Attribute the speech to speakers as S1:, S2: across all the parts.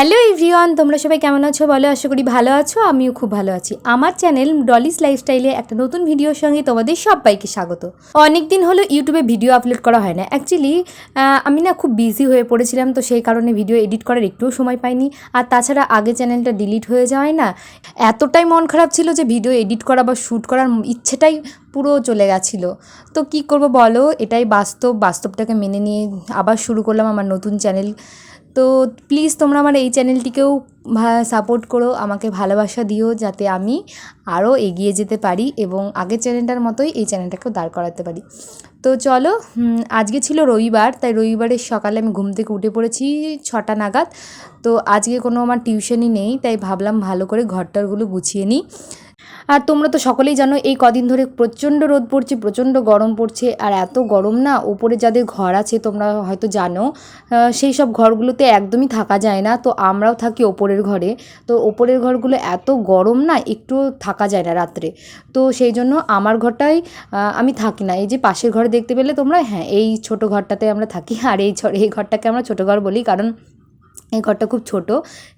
S1: Hello everyone, তোমরা সবাই কেমন আছো? বলো, আশা করি ভালো আছো, আমিও খুব ভালো আছি। আমার চ্যানেল ডলিস লাইফস্টাইলে একটা নতুন ভিডিওর সঙ্গে তোমাদের সবাইকে স্বাগত। অনেক দিন হলো ইউটিউবে ভিডিও আপলোড করা হয় না। অ্যাকচুয়ালি আমি না খুব বিজি হয়ে পড়েছিলাম, তো সেই কারণে ভিডিও এডিট করার একটুও সময় পাইনি। আর তাছাড়া আগে চ্যানেলটা ডিলিট হয়ে যাওয়ায় না, এতটাই মন খারাপ ছিল যে ভিডিও এডিট করা বা শ্যুট করার ইচ্ছেটাই পুরো চলে গেছিল। তো কি করব বলো, এটাই বাস্তব, বাস্তবটাকে মেনে নিয়ে আবার শুরু করলাম আমার নতুন চ্যানেল। তো প্লিজ তোমরা আমার এই চ্যানেলটিকেও সাপোর্ট করো, আমাকে ভালোবাসা দিও যাতে আমি আরও এগিয়ে যেতে পারি এবং আগের চ্যানেলটার মতোই এই চ্যানেলটাকেও দাঁড় করাতে পারি। তো চলো আজকে ছিল রবিবার, তাই রবিবারের সকালে আমি ঘুম থেকে উঠে পড়েছি ছটা নাগাদ। তো আজকে কোনো আমার টিউশনই নেই, তাই ভাবলাম ভালো করে ঘরটারগুলো গুছিয়ে নিই। আর তোমরা তো সকলেই জানো, এই কদিন ধরে প্রচণ্ড রোদ পড়ছে, প্রচণ্ড গরম পড়ছে, আর এত গরম না, ওপরে যাদের ঘর আছে তোমরা হয়তো জানো সেই সব ঘরগুলোতে একদমই থাকা যায় না, তো আমরাও থাকি ওপরের ঘরে, তো ওপরের ঘরগুলো এত গরম না, একটু থাকা যায় না রাত্রে। তো সেই জন্য আমার ঘরটাই আমি থাকি না, এই যে পাশের ঘরে দেখতে পেলে তোমরা হ্যাঁ এই ছোটো ঘরটাতে আমরা থাকি, আর এই এই ঘরটাকে আমরা ছোটো ঘর বলি, কারণ এই ঘরটা খুব ছোট,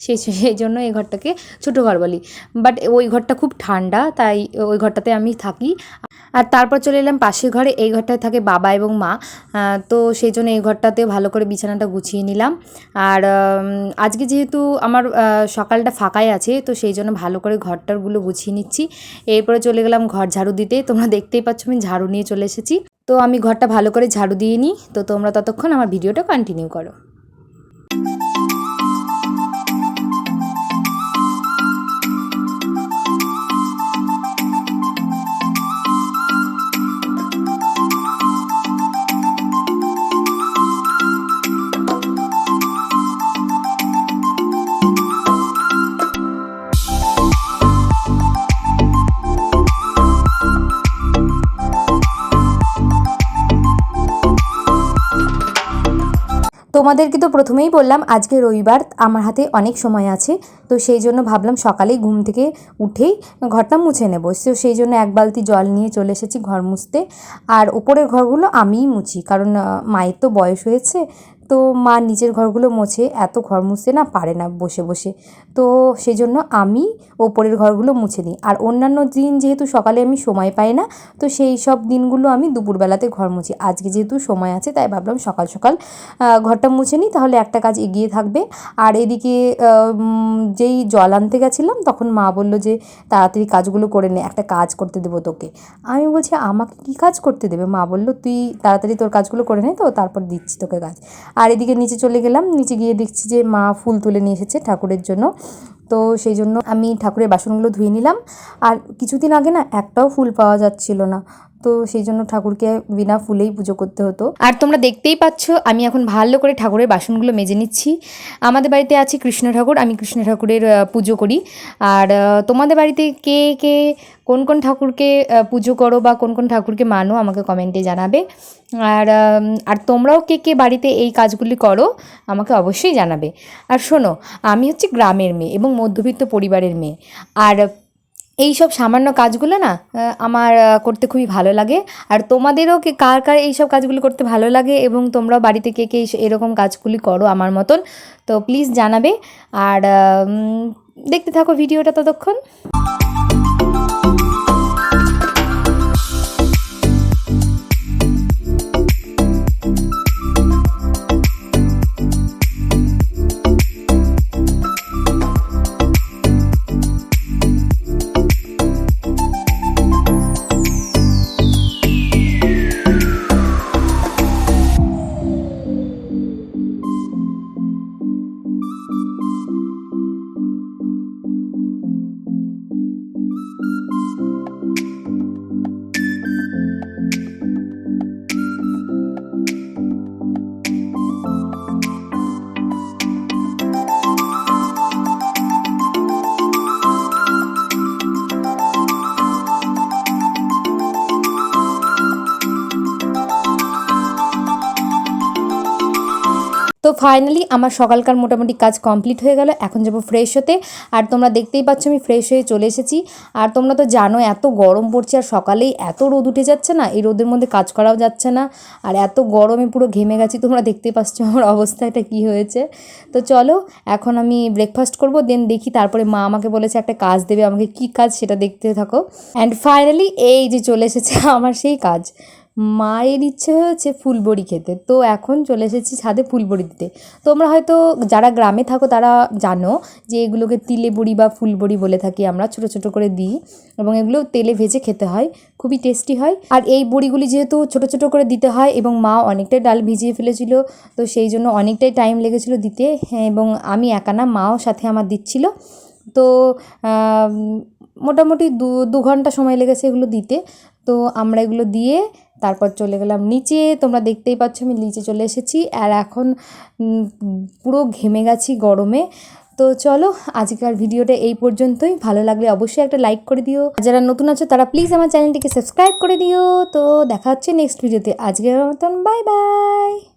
S1: সেই সেই জন্য এই ঘরটাকে ছোটো ঘর বলি। বাট ওই ঘরটা খুব ঠান্ডা, তাই ওই ঘরটাতে আমি থাকি। আর তারপর চলে এলাম পাশের ঘরে, এই ঘরটায় থাকে বাবা এবং মা। তো সেই জন্য এই ঘরটাতে ভালো করে বিছানাটা গুছিয়ে নিলাম। আর আজকে যেহেতু আমার সকালটা ফাঁকাই আছে, তো সেই জন্য ভালো করে ঘরটারগুলো গুছিয়ে নিচ্ছি। এরপরে চলে গেলাম ঘর ঝাড়ু দিতে। তোমরা দেখতেই পাচ্ছ আমি ঝাড়ু নিয়ে চলে এসেছি। তো আমি ঘরটা ভালো করে ঝাড়ু দিয়ে নিই। তো তোমরা ততক্ষণ আমার ভিডিওটা কন্টিনিউ করো। তোমাদেরকে তো প্রথমেই বললাম, আজকে রবিবার, আমার হাতে অনেক সময় আছে, তো সেই জন্য ভাবলাম সকালেই ঘুম থেকে উঠেই ঘরটা মুছে নেব। তো সেই জন্য এক বালতি জল নিয়ে চলে এসেছি ঘর মুছতে। আর ওপরের ঘরগুলো আমিই মুছি, কারণ মায়ের তো বয়স হয়েছে তো মা নিজের ঘরগুলো মোছে, এত ঘর মুছতে না পারে না বসে বসে। তো সেই জন্য আমি ওপরের ঘরগুলো মুছে দিই আর অন্যান্য দিন যেহেতু সকালে আমি সময় পাই না, তো সেই সব দিনগুলো আমি দুপুরবেলাতে ঘর মুছি। আজকে যেহেতু সময় আছে, তাই ভাবলাম সকাল সকাল ঘরটা মুছে নিই, তাহলে একটা কাজ এগিয়ে থাকবে। আর এদিকে যেই জল আনতে গেছিলাম, তখন মা বলল যে, তাড়াতাড়ি কাজগুলো করে নে, একটা কাজ করতে দেবো তোকে। আমি বলছি, আমাকে কী কাজ করতে দেবে? মা বলল, তুই তাড়াতাড়ি তোর কাজগুলো করে নে তো, তারপর দিচ্ছি তোকে কাজ। আর এদিকে নিচে চলে গেলাম, নিচে গিয়ে দেখছি যে মা ফুল তুলে নিয়ে এসেছে ঠাকুরের জন্য। তো সেই জন্য আমি ঠাকুরের বাসনগুলো ধুয়ে নিলাম। আর কিছুদিন আগে না একটাও ফুল পাওয়া যাচ্ছিল না। তো সেই জন্য ঠাকুরকে বিনা ফুলেই পুজো করতে হতো। আর তোমরা দেখতেই পাচ্ছ, আমি এখন ভালো করে ঠাকুরের বাসনগুলো মেজে নিচ্ছি। আমাদের বাড়িতে আছে কৃষ্ণ ঠাকুর, আমি কৃষ্ণ ঠাকুরের পুজো করি। আর তোমাদের বাড়িতে কে কে, কোন কোন ঠাকুরকে পুজো করো বা কোন কোন ঠাকুরকে মানো আমাকে কমেন্টে জানাবে। আর আর তোমরাও কে কে বাড়িতে এই কাজগুলি করো আমাকে অবশ্যই জানাবে। আর শোনো, আমি হচ্ছে গ্রামের মেয়ে এবং মধ্যবিত্ত পরিবারের মেয়ে। আর এই সব সামান্য কাজগুলো না আমার করতে খুবই ভালো লাগে। আর তোমাদেরও কে, কার কার এই সব কাজগুলো করতে ভালো লাগে এবং তোমরাও বাড়িতে কে কে এরকম কাজগুলি করো আমার মতন, তো প্লিজ জানাবে। আর দেখতে থাকো ভিডিওটা ততক্ষণ। তো ফাইনালি আমার সকালকার মোটামুটি কাজ কমপ্লিট হয়ে গেল, এখন যাব ফ্রেশ হতে। আর তোমরা দেখতেই পাচ্ছ আমি ফ্রেশ হয়ে চলে এসেছি। আর তোমরা তো জানো এত গরম পড়ছে আর সকালেই এত রোদ উঠে যাচ্ছে না, এই রোদের মধ্যে কাজ করাও যাচ্ছে না। আর এত গরমে পুরো ঘেমে গেছি, তোমরা দেখতেই পাচ্ছ আমার অবস্থাটা কি হয়েছে। তো চলো, এখন আমি ব্রেকফাস্ট করব দেন দেখি তারপরে মা আমাকে বলেছে একটা কাজ দেবে, আমাকে কি কাজ সেটা দেখতে থাকো। অ্যান্ড ফাইনালি এই যে চলে এসেছে আমার সেই কাজ। মায়ের ইচ্ছে হয়েছে ফুলবড়ি খেতে। তো এখন চলে এসেছি ছাদে ফুলবড়ি দিতে। তোমরা হয়তো যারা গ্রামে থাকো তারা জানো যে এগুলোকে তিলে বড়ি বা ফুলবড়ি বলে থাকি আমরা ছোট ছোট করে দিই এবং এগুলো তেলে ভেজে খেতে হয় খুবই টেস্টি হয়। আর এই বড়িগুলি যেহেতু ছোট ছোট করে দিতে হয় এবং মা অনেকটাই ডাল ভিজিয়ে ফেলেছিল তো সেই জন্য অনেকটাই টাইম লেগেছিলো দিতে। হ্যাঁ, এবং আমি একা না মাও সাথে আমার দিচ্ছিল। তো মোটামুটি দু দু ঘণ্টা সময় লেগেছে এগুলো দিতে। তো আমরা এগুলো দিয়ে তারপর চলে গেলাম নিচে। তোমরা দেখতেই পাচ্ছ আমি নিচে চলে এসেছি আর এখন পুরো ঘেমে গেছি গরমে। তো চলো আজকের ভিডিওটা এই পর্যন্তই। ভালো লাগলে অবশ্যই একটা লাইক করে দিও। যারা নতুন আছো, তারা প্লিজ আমার চ্যানেলটিকে সাবস্ক্রাইব করে দিও। তো দেখা হচ্ছে নেক্সট ভিডিওতে আজকের মতন বাই বাই